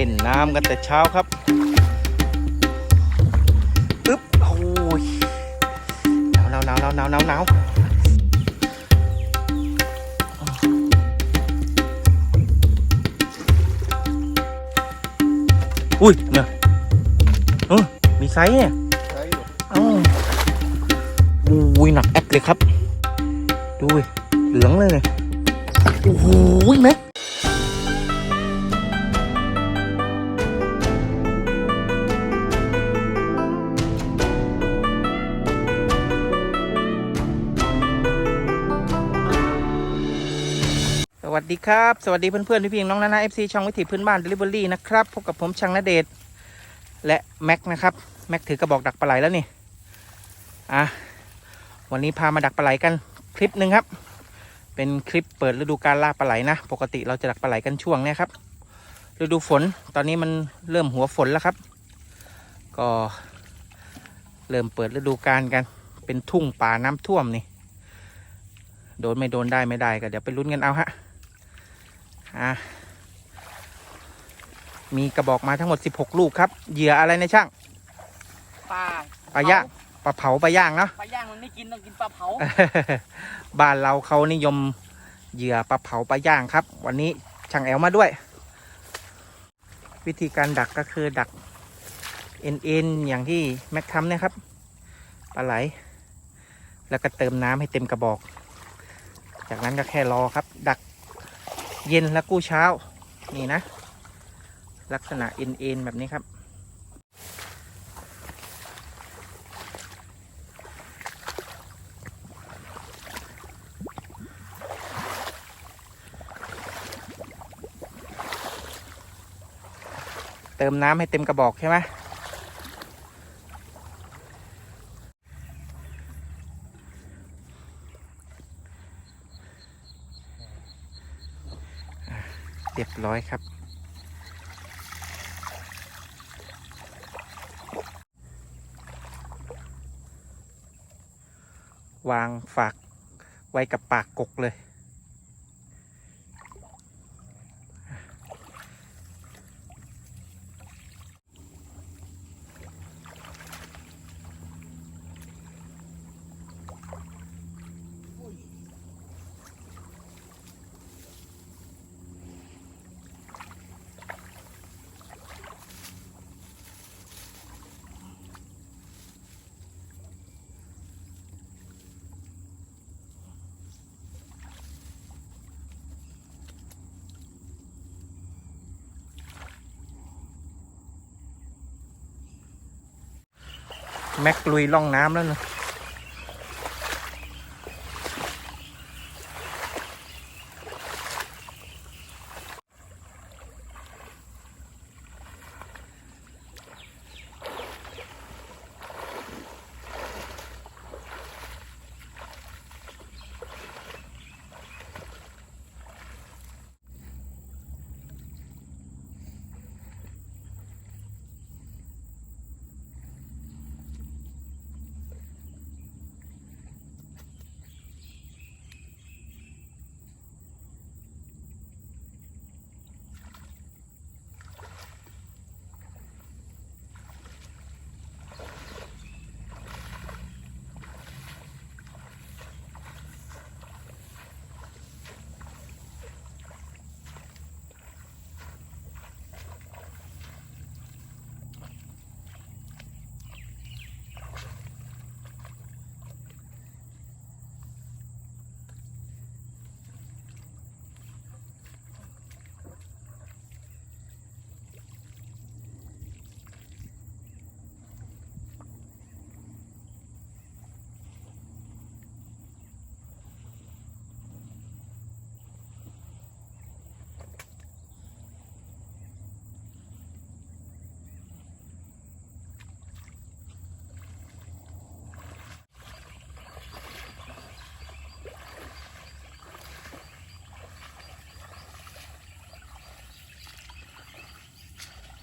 เล่นน้ำกันแต่เช้าครับปึ๊บโอ้ยหนาวหนาวหนาวหนาวหนาวหนาวหนาวอุ้ยเนี่ยเออมีไซส์เนี่ยใช่อยู่เอ้าอุ้ยหนักแอปเลยครับ ดูดิเหลืองเลยเนี่ยโอ้โหแม็ก ดีครับ สวัสดีเพื่อนๆพี่ๆน้องนานาเอฟซีช่องวิถีพื้นบ้านเดลิเวอรี่นะครับพบกับผมช่างนาเดชและแม็กนะครับแม็กถือกระบอกดักปลาไหลแล้วนี่อะวันนี้พามาดักปลาไหลกันคลิปหนึ่งครับ เป็นคลิปเปิดฤดูการล่าปลาไหลนะ ปกติเราจะดักปลาไหลกันช่วงนี้ครับฤดูฝนตอนนี้มันเริ่มหัวฝนแล้วครับ ก็เริ่มเปิดฤดูกาลกัน เป็นทุ่งป่าน้ำท่วมนี่โดนไม่โดนได้ไม่ได้ก็เดี๋ยวไปลุ้นกันเอาฮะ อะมีกระบอกมาทั้งหมด 16 ลูกครับ เหยื่ออะไรนะช่าง ปลาปลาย่างปลาเผาปลาย่างเนาะ ปลาย่างมันไม่กินต้องกินปลาเผา บ้านเราเขานิยมเหยื่อปลาเผาปลาย่างครับ วันนี้ช่างแอลมาด้วย วิธีการดักก็คือดักเอ็นเอ็นอย่างที่แม็กทำเนี่ยครับปลาไหล แล้วก็เติมน้ำให้เต็มกระบอก จากนั้นก็แค่รอครับ ดัก เย็นแล้วกู้เช้า นี่นะ ลักษณะเอ็นเอ็นแบบนี้ครับ เติมน้ำให้เต็มกระบอกใช่ไหม ร้อยครับ วางฝากไว้กับปากกกเลย แม็กลุยล่องน้ำแล้วนะ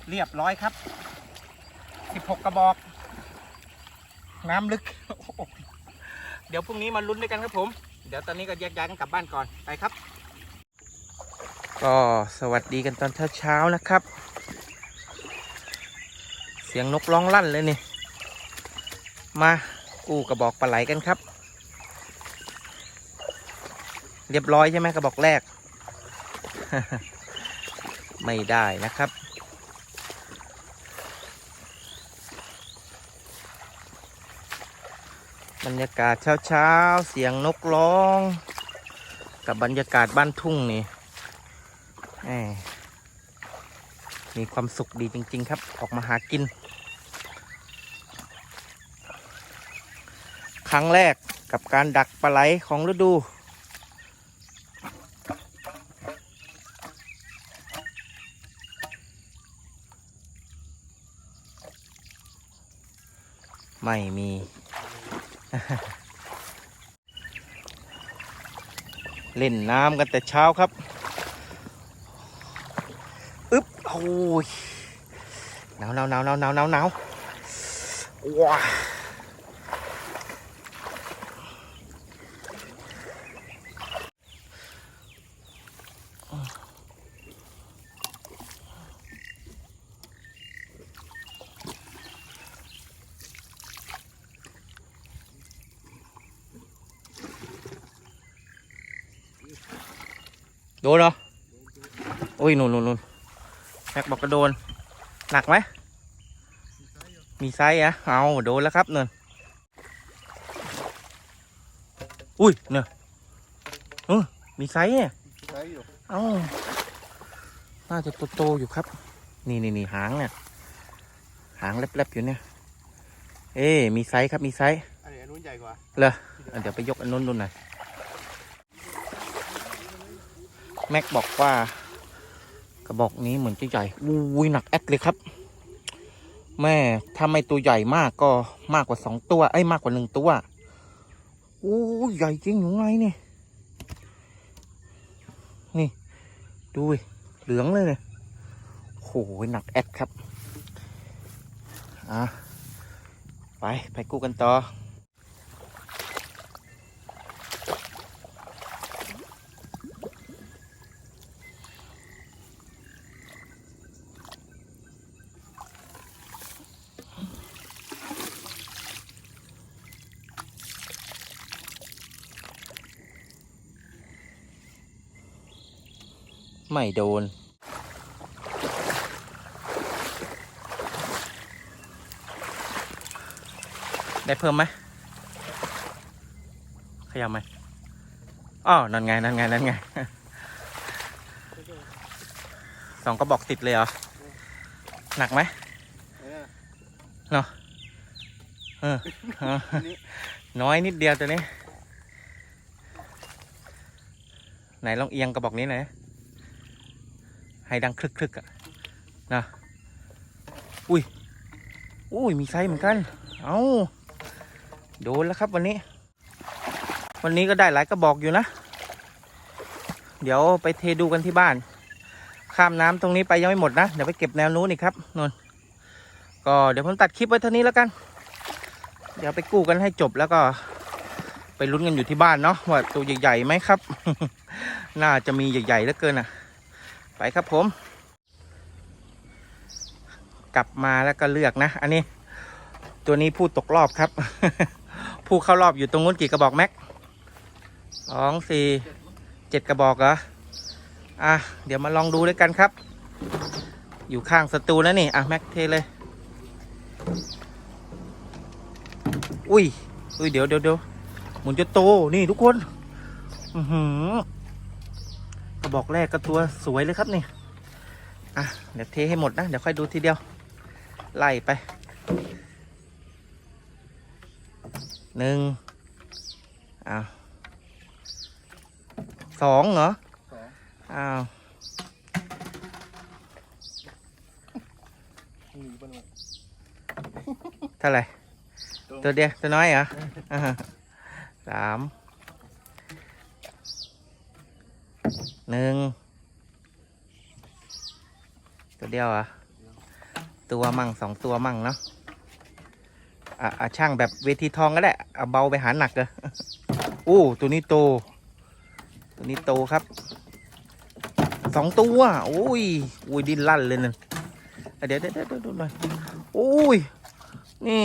เรียบร้อยครับ 16 กระบอก น้ำลึก เดี๋ยวพรุ่งนี้มาลุ้นด้วยกันครับผม เดี๋ยวตอนนี้ก็แยกย้ายกันกลับบ้านก่อน ไปครับ ก็สวัสดีกันตอนเช้าๆนะครับ เสียงนกร้องลั่นเลยนี่ มากู้กระบอกปลาไหลกันครับ เรียบร้อยใช่ไหมกระบอกแรก ไม่ได้นะครับ บรรยากาศเช้าๆเสียงนกร้อง กับบรรยากาศบ้านทุ่งนี่มีความสุขดีจริง ๆ ครับ ออกมาหากิน ครั้งแรกกับการดักปลาไหลของฤดูไม่มี เล่นน้ำกันแต่เช้าครับ อึ๊บ โอ้ยหนาวหนาวหนาวหนาวหนาวหนาวหนาวว้า โดนเหรอโอ้ยนู่นนู่นนู่นแม็กบอกกระโดน หนักไหม มีไซส์อะเอาโดนแล้วครับเนินอุ้ยเนอะเออมีไซส์เนี่ยใช้อยู่เอ้าน่าจะโตๆอยู่ครับ นี่นี่นี่หางเนี่ย หางแลบๆอยู่เนี่ย เอ๊ะมีไซส์ครับ มีไซส์อันนี้อันนู้นใหญ่กว่าเลยอะเดี๋ยวไปยกอันนู้นดูหน่อย แม็กบอกว่ากระบอกนี้เหมือนจะใหญ่อุ้ยหนักแอดเลยครับ แม่ถ้าไม่ตัวใหญ่มากก็มากกว่าสองตัวเอ้มากกว่าหนึ่งตัวอู้ใหญ่จริงอยู่ไงนี่นี่ ดูเหลืองเลยเนี่ยโหหนักแอดครับ อะ ไป ไปกู้กันต่อ ไม่โดน ได้เพิ่มไหมขยับไหมอ้อนั่นไง นั่นไง นั่นไง สองกระบอกติดเลยเหรอ หนักไหมเออเออเออน้อยนิดเดียวตัวนี้ ไหนลองเอียงกระบอกนี้หน่อย ให้ดังคลึกคลึกอะนะอุ้ยอุ้ยมีไซส์เหมือนกัน เอาโดนแล้วครับวันนี้ วันนี้ก็ได้หลายกระบอกอยู่นะ เดี๋ยวไปเทดูกันที่บ้าน ข้ามน้ำตรงนี้ไปยังไม่หมดนะ เดี๋ยวไปเก็บแนวนู้นอีกครับนนก็เดี๋ยวผมตัดคลิปไว้เท่านี้แล้วกัน เดี๋ยวไปกู้กันให้จบแล้วก็ ไปลุ้นกันอยู่ที่บ้านเนาะว่าตัวใหญ่ๆไหมครับ น่าจะมีใหญ่ๆเหลือเกินอะ ไปครับผม กลับมาแล้วก็เลือกนะ อันนี้ ตัวนี้ผู้ตกรอบครับ ผู้เข้ารอบอยู่ตรงนู้นกี่กระบอกแม็กสองสี่เจ็ดกระบอกเหรออะเดี๋ยวมาลองดูด้วยกันครับ อยู่ข้างสตูแล้วนี่ อะ แม็กเทเลย อุ้ยอุ้ยเดี๋ยวเดี๋ยวเดี๋ยวหมุนจะโตนี่ทุกคน อือหือ ระบอกแรกก็ตัวสวยเลยครับนี่อะเดี๋ยวเทให้หมดนะเดี๋ยวค่อยดูทีเดียว ไล่ไปหนึ่งอ้าวสองเหรอสองอ้าวหนีปะหนุ่มเท่าไหร่ตัวตัวเดียวตัวน้อยเหรออ่าสาม หนึ่งตัวเดียวอะตัวมั่งสองตัวมั่งเนาะอะอะช่างแบบเวทีทองก็ได้เอาเบาไปหาหนักเลยอู้ตัวนี้โต ตัวนี้โตครับสองตัวโอ้ยอุ้ยดิ้นลั่นเลยนั่นอะเดี๋ยวเดี๋ยวเดี๋ยวดูหน่อยโอ้ยนี่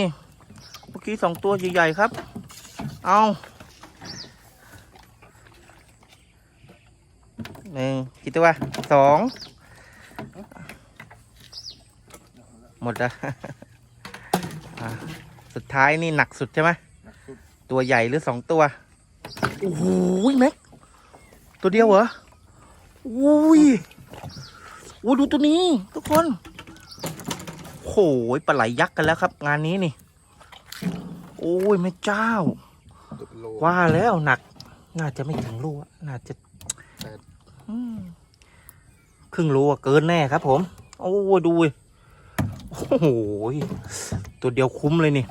เมื่อกี้สองตัวใหญ่ๆครับ เอา หนึ่งกี่ตัวสองหมดแล้วอะสุดท้ายนี่หนักสุดใช่ไหมหนักสุดตัวใหญ่หรือสองตัว โอ้โหแม็กตัวเดียวเหรออุ้ยโอ้ยดูตัวนี้ ทุกคนโหยปลาไหลยักษ์กันแล้วครับ งานนี้นี่ โอ้ยแม่เจ้าตัวเป็นโลว่าแล้วหนัก น่าจะไม่ถึงลูกอะน่าจะแปดอืม ครึ่งโลอะเกินแน่ครับ ผม โอ้ยดูโอ้โหตัวเดียวคุ้มเลยนี่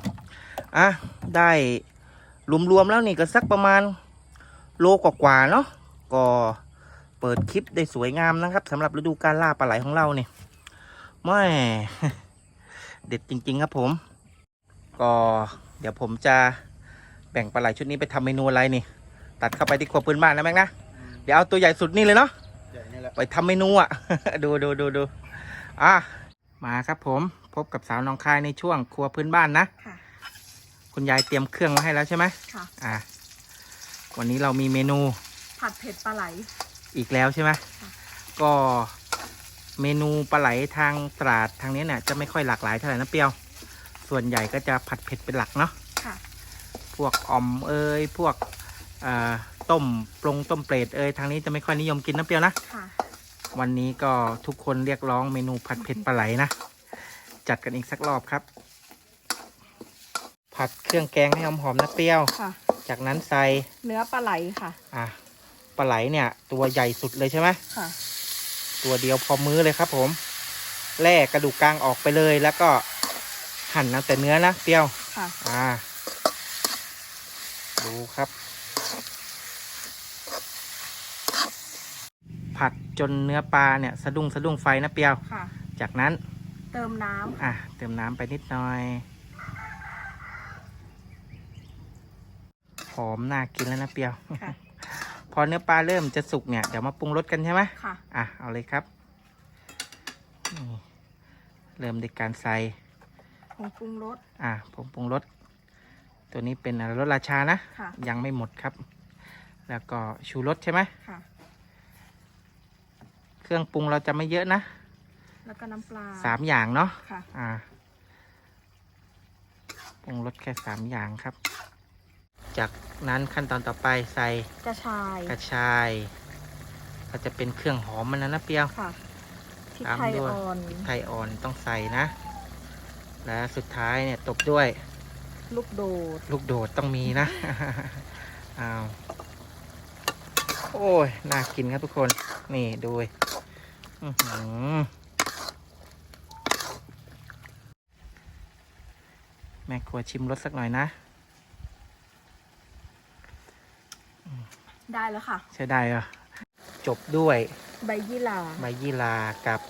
อะได้รวมๆแล้วนี่ก็สักประมาณโลกว่าๆเนาะก็เปิดคลิปได้สวยงามนะครับสำหรับฤดูการล่าปลาไหลของเราเนี่แม่เด็ดจริง ๆ ครับผม ก็เดี๋ยวผมจะแบ่งปลาไหลชุดนี้ไปทำเมนูอะไรนี่ ตัดเข้าไปที่ครัวพื้นบ้านนะแม่งนะ เดี๋ยวเอาตัวใหญ่สุดนี่เลยเนาะใหญ่นี่แหละไปทำเมนูอะ ดูดูดูดูอะมาครับผมพบกับสาวน้องคายในช่วงครัวพื้นบ้านนะค่ะคุณยายเตรียมเครื่องมาให้แล้วใช่ไหมค่ะอะวันนี้เรามีเมนู ผัดเผ็ดปลาไหล อีกแล้วใช่ไหมค่ะก็เมนูปลาไหลทางตราดทางนี้เนี่ยจะไม่ค่อยหลากหลายเท่าไหร่นะเปรียว ส่วนใหญ่ก็จะผัดเผ็ดเป็นหลักเนาะค่ะพวกอ่อมเอ้ยพวกเอ่อ ต้มปรุงต้มเปรตเอ้ยทางนี้จะไม่ค่อยนิยมกินนะเปรียวนะ ค่ะ วันนี้ก็ทุกคนเรียกร้องเมนูผัดเผ็ดปลาไหลนะ จัดกันอีกสักรอบครับ ผัดเครื่องแกงให้หอมๆนะเปรี้ยว ค่ะ จากนั้นใส่เนื้อปลาไหลค่ะ อะปลาไหลเนี่ย ตัวใหญ่สุดเลยใช่ไหมค่ะ ตัวเดียวพอมื้อเลยครับ ผมแล่กระดูกกลางออกไปเลย แล้วก็หั่นเอาแต่เนื้อนะเปรี้ยว ค่ะ อ่า ดูครับ ผัดจนเนื้อปลาเนี่ยสะดุ้งสะดุ้งไฟนะเปรียว ค่ะ จากนั้นเติมน้ำอะเติมน้ำไปนิดหน่อยหอมน่ากินแล้วนะเปรียว ค่ะ พอเนื้อปลาเริ่มจะสุกเนี่ยเดี๋ยวมาปรุงรสกันใช่ไหมค่ะ อะเอาเลยครับนี่เริ่มด้วยการใส่ผงปรุงรส อะผมปรุงรสตัวนี้เป็นอะไรรสราชานะ ค่ะ ยังไม่หมดครับ แล้วก็ชูรสใช่ไหมค่ะ เครื่องปรุงเราจะไม่เยอะนะ แล้วก็น้ำปลาสามอย่างเนาะค่ะ อ่าปรุงรสแค่สามอย่างครับ จากนั้นขั้นตอนต่อไปใส่กระชายกระชาย ก็จะเป็นเครื่องหอมมันนะนะเปรียวค่ะพริกตามไทยด้วยอ่อนไทยอ่อนต้องใส่นะ และสุดท้ายเนี่ยตบด้วย ลูกโดด ลูกโดดต้องมีนะ อ้าว โอ้ย น่ากินครับทุกคน นี่ดูดิอื้อหือ แม่ครัวชิมรสสักหน่อยนะ ได้แล้วค่ะ ใช้ได้เหรอจบด้วยใบยี่หร่าใบยี่ลากับ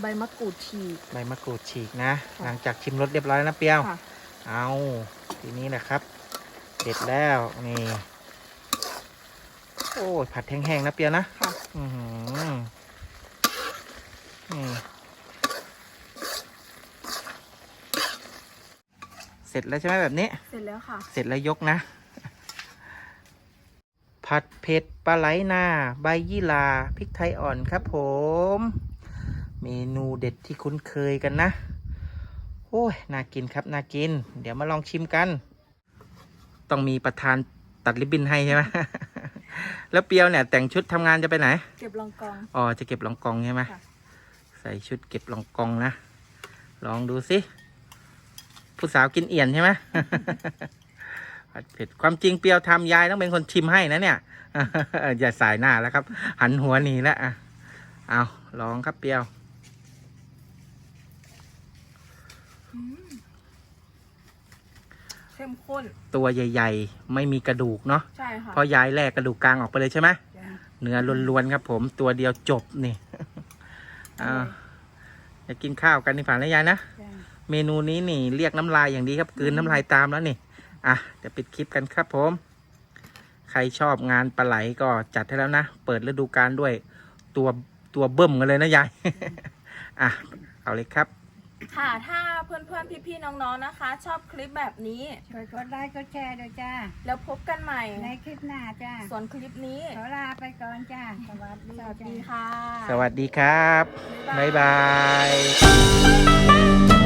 ใบมะกรูดฉีก ใบมะกรูดฉีกนะ ค่ะ หลังจากชิมรสเรียบร้อยแล้วนะเปรี้ยว ค่ะ เอาทีนี้แหละครับ เด็ดแล้วนี่ โอ้ยผัดแห้งๆนะเปียนะค่ะ อือหือนี่ เสร็จแล้วใช่ไหมแบบนี้ เสร็จแล้วค่ะ เสร็จแล้วยกนะ ผัดเผ็ดปลาไหลนาใบยี่ลาพริกไทยอ่อนครับผม เมนูเด็ดที่คุ้นเคยกันนะ โอ้ย น่ากินครับ น่ากิน เดี๋ยวมาลองชิมกัน ต้องมีประธานตัดริบบิ้นให้ใช่ไหมแล้วเปียวเนี่ย แต่งชุดทำงานจะไปไหน เก็บรองกอง อ๋อ จะเก็บรองกองใช่ไหมค่ะ ใส่ชุดเก็บรองกองนะ ลองดูสิผู้สาวกินเอี่ยนใช่ไหมผัดเผ็ดความจริงเปรียวทำยายต้องเป็นคนชิมให้นะเนี่ย อย่าสายหน้าแล้วครับ หันหัวหนีแล้วอะเอาลองครับเปรียวเข้มข้นตัวใหญ่ ๆ ไม่มีกระดูกเนาะใช่ค่ะเพราะยายแลกกระดูกกลางออกไปเลยใช่ไหมจ้ะเนื้อล้วนๆครับผมตัวเดียวจบนี่ อ่าจะกินข้าวกันในฝันแล้วยายนะจ้ะเมนูนี้นี่เรียกน้ำลายอย่างดีครับกลืนน้ำลายตามแล้วนี่ อะเดี๋ยวปิดคลิปกันครับผม ใครชอบงานปลาไหลก็จัดให้แล้วนะ เปิดฤดูกาลด้วยตัวตัวเบิ่มกันเลยนะยาย อะ เอาเลยครับ ค่ะถ้าเพื่อนๆ พี่ๆ น้องๆ นะคะ ชอบคลิปแบบนี้ ช่วยกดไลค์กดแชร์ด้วยจ้า แล้วพบกันใหม่ ในคลิปหน้าจ้า ส่วนคลิปนี้ขอลาไปก่อนจ้า สวัสดีสวัสดีจ้า ค่ะ สวัสดีครับ บ๊ายบายย